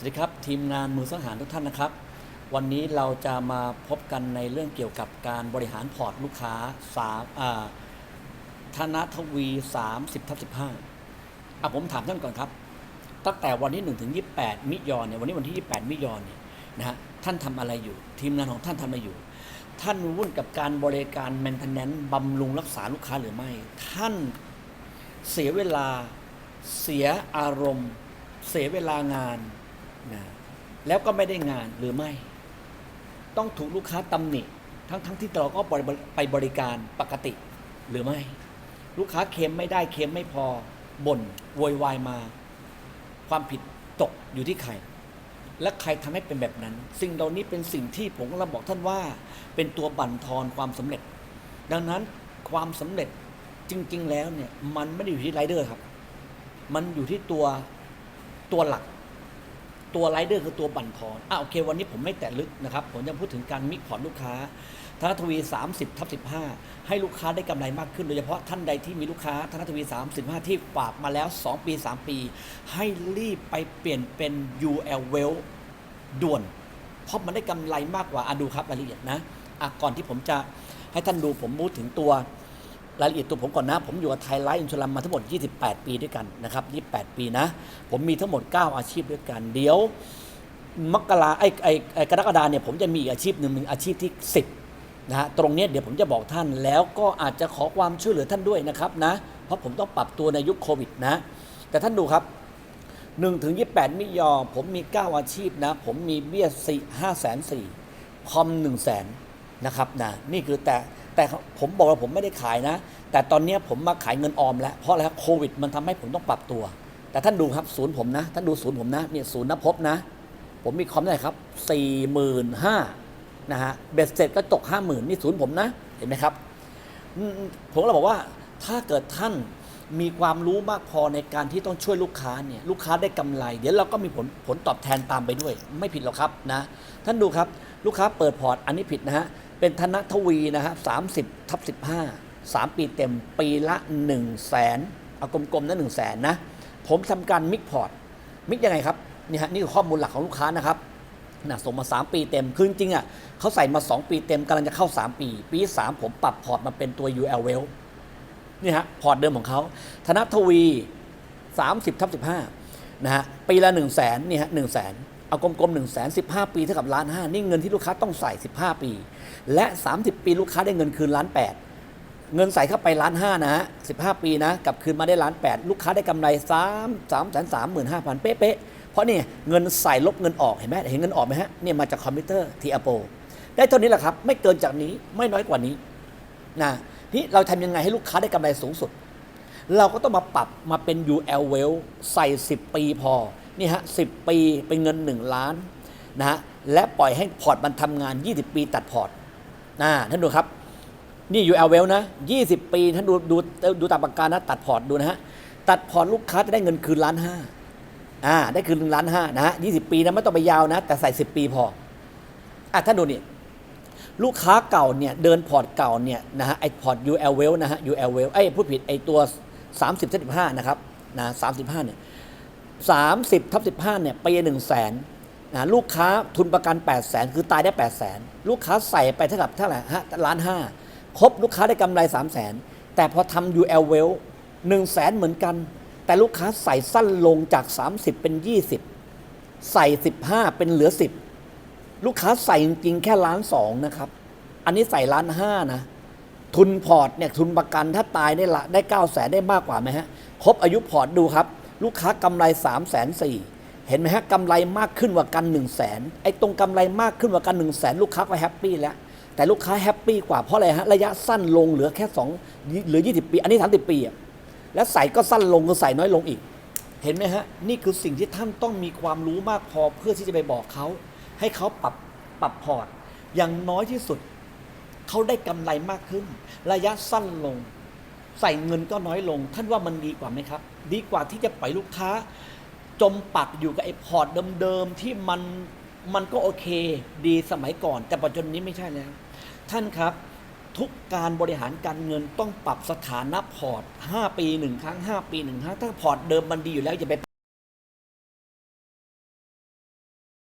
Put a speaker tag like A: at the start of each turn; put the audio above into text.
A: สวัสดีครับทีมงานมือสังหารทุกท่านนะครับ วันนี้เราจะมาพบกันในเรื่องเกี่ยวกับการบริหารพอร์ตลูกค้าสามธนทวี 30ทับ15อะผมถามท่านก่อนครับ ตั้งแต่วันที่1ถึง28 มิยอนเนี่ยวันนี้วันที่ 28 มิยอนเนี่ยนะฮะท่านทำอะไรอยู่ ทีมงานของท่านทำอะไรอยู่ ท่านวุ่นกับการบริการแมนเทนแนนบำรุงรักษาลูกค้าหรือไม่ ท่านเสียเวลาเสียอารมณ์ เสียเวลางาน นะแล้วก็ไม่ได้งานหรือไม่ ต้องถูกลูกค้าตำหนิ ทั้งทั้งที่เราก็ไปบริการปกติหรือไม่ ลูกค้าเค็มไม่ได้เค็มไม่พอบ่นโวยวายมา ความผิดตกอยู่ที่ใคร และใครทำให้เป็นแบบนั้น สิ่งเหล่านี้เป็นสิ่งที่ผมกำลังบอกท่านว่า เป็นตัวบั่นทอนความสำเร็จ ดังนั้นความสำเร็จจริง ๆ แล้วเนี่ยมันไม่ได้อยู่ที่ไรเดอร์ครับ มันอยู่ที่ตัวตัวหลัก ตัวไรเดอร์คือตัวบั่นทอนอะโอเค วันนี้ผมไม่แตะลึกนะครับ ผมจะพูดถึงการมิกพอร์ตลูกค้าธนทวี 30ทับ15 ให้ลูกค้าได้กำไรมากขึ้น โดยเฉพาะท่านใดที่มีลูกค้าธนทวี 35 ที่ฝากมาแล้ว 2 ปี 3 ปี ให้รีบไปเปลี่ยนเป็น UL Well ด่วน เพราะมันได้กำไรมากกว่าอะดูครับรายละเอียดนะอะก่อนที่ผมจะให้ท่านดูผมพูดถึงตัว รายละเอียดตัวผมก่อนนะ ผมอยู่กับไทยไลฟ์อินชลัมมาทั้งหมด 28 ปีด้วยกันนะครับ 28 ปีนะ ผมมีทั้งหมด 9 อาชีพด้วยกัน เดี๋ยวมกราไอ้ไอ้ไอ้กรกฎาเนี่ยผมจะมีอีกอาชีพหนึ่งอาชีพที่ 10นะฮะตรงนี้เดี๋ยวผมจะบอกท่านแล้วก็อาจจะขอความช่วยเหลือท่านด้วยนะครับนะเพราะผมต้องปรับตัวในยุคโควิดนะ แต่ท่านดูครับ1ถึง28 มิยอ ผมมี 9 อาชีพนะ ผมมีเบี้ย4 5แสน4คอม1แสนนะครับนะนี่คือแต่ แต่ผมบอกว่าผมไม่ได้ขายนะ แต่ตอนนี้ผมมาขายเงินออมแล้ว เพราะอะไรครับโควิด มันทำให้ผมต้องปรับตัว แต่ท่านดูครับศูนย์ผมนะ ท่านดูศูนย์ผมนะเนี่ยศูนย์นภพนะ ผมมีคอมไหร่ครับ45,000นะฮะเบ็ดเสร็จก็ตก50,000นี่ศูนย์ผมนะ เห็นไหมครับอืมผมเราบอกว่าถ้าเกิดท่านมีความรู้มากพอในการที่ต้องช่วยลูกค้าเนี่ยลูกค้าได้กำไร เดี๋ยวเราก็มีผลผลตอบแทนตามไปด้วย ไม่ผิดหรอกครับนะ ท่านดูครับ ลูกค้าเปิดพอร์ตอันนี้ผิดนะฮะ เป็นธนทวีนะฮะสามสิบทับสิบห้าสามปีเต็มปีละ1นึ่งแสนเอากลมๆนะหนึ่งแสนนะ ผมทำการมิกพอร์ต มิกยังไงครับนี่ฮะนี่คือข้อมูลหลักของลูกค้านะครับนะส่งมา 3 ปีเต็ม คือจริงอะเขาใส่มา 2 ปีเต็มกำลังจะเข้า 3 ปี ปี 3 ผมปรับพอร์ตมาเป็นตัว UL Well นี่ฮะ พอร์ตเดิมของเขาธนทวี 30ทับ15นะฮะ ปีละ 1 0 0 0 0แสนนี่ฮะ1 0 0 0 0แสน เอากลมๆ1 0 0 0 0แสน15ปีเท่ากับล้านห้านี่เงินที่ลูกค้าต้องใส่15ปี และ30ปีลูกค้าได้เงินคืนล้านแปดเงินใส่เข้าไปล้านห้านะฮะสิบห้าปีนะกลับคืนมาได้ล้านแปดลูกค้าได้กำไรสามสามแสนสามหมื่นห้าพันเป๊ะๆเพราะนี่เงินใส่ลบเงินออกเห็นไหมเห็นเงินออกไหมฮะเนี่ยมาจากคอมพิวเตอร์ทีอโปได้เท่านี้แหละครับ ไม่เกินจากนี้ไม่น้อยกว่านี้นะนี่เราทำยังไงให้ลูกค้าได้กำไรสูงสุด เราก็ต้องมาปรับมาเป็น UL Well ใส่ 10 ปีพอ นี่ฮะ10ปีเป็นเงิน 1 ล้านนะฮะและปล่อยให้พอร์ตมันทำงาน 20 ปีตัดพอร์ตนะท่านดูครับ นี่ UL Well นะ 20 ปีท่านดูดูดูตามปากกานะตัดพอร์ตดูนะฮะตัดพอร์ตลูกค้าจะได้เงินคืนล้านห้าอ่าได้คืนหนึ่งล้านห้านะฮะ20ปีนะไม่ต้องไปยาวนะ แต่ใส่ 10 ปีพออะท่านดูนี่ลูกค้าเก่าเนี่ยเดินพอร์ตเก่าเนี่ยนะฮะไอพอร์ต UL Well นะฮะ UL Well ไอ้ยพูดผิดไอตัว 30ทับ15นะครับนะ35เนี่ย 30ทับ15เนี่ยปีหนึ่งแสนนะลูกค้าทุนประกัน 8 0 0แสนคือตายได้ 8 0 0แสนลูกค้าใส่ไปเท่ากับเท่าไหร่ฮะล้านห้าครบลูกค้าได้กำไร 3 0 0แสนแต่พอทำ UL Well 1 0 0 0 0แสนเหมือนกัน แต่ลูกค้าใส่สั้นลงจาก 30 เป็น 20 ใส่ 15 เป็นเหลือ 10 ลูกค้าใส่จริงๆแค่ล้านสองนะครับ อันนี้ใส่ล้านห้านะทุนพอร์ตเนี่ยทุนประกันถ้าตายได้ละได้9ก้าแสนได้มากกว่าไหมฮะครบอายุพอร์ตดูครับ ลูกค้ากำไร3ามแสนสี่เห็นไหมฮะกำไรมากขึ้นกว่ากัน1นึ่งแสนไอ้ตรงกำไรมากขึ้นกว่ากัน1นึ่งแสนลูกค้าก็แฮปปี้แล้ว แต่ลูกค้าแฮปปี้กว่าเพราะอะไรฮะระยะสั้นลงเหลือแค่2เหลือ 20 ปี อันนี้ 30 ปีอะแล้วใส่ก็สั้นลงก็ใส่น้อยลงอีก เห็นไหมฮะนี่คือสิ่งที่ท่านต้องมีความรู้มากพอเพื่อที่จะไปบอกเขาให้เขาปรับปรับพอร์ตอย่างน้อยที่สุดเขาได้กำไรมากขึ้น ระยะสั้นลง ใส่เงินก็น้อยลง ท่านว่ามันดีกว่าไหมครับ ดีกว่าที่จะปล่อยลูกค้า จมปักอยู่กับไอ้พอร์ตเดิมๆที่มันมันก็โอเค ดีสมัยก่อน แต่ปัจจุบันนี้ไม่ใช่แล้ว ท่านครับทุกการบริหารการเงินต้องปรับสถานะพอร์ต 5 ปีหนึ่งครั้ง 5 ปีหนึ่งครั้งถ้าพอร์ตเดิมมันดีอยู่แล้วอย่าไป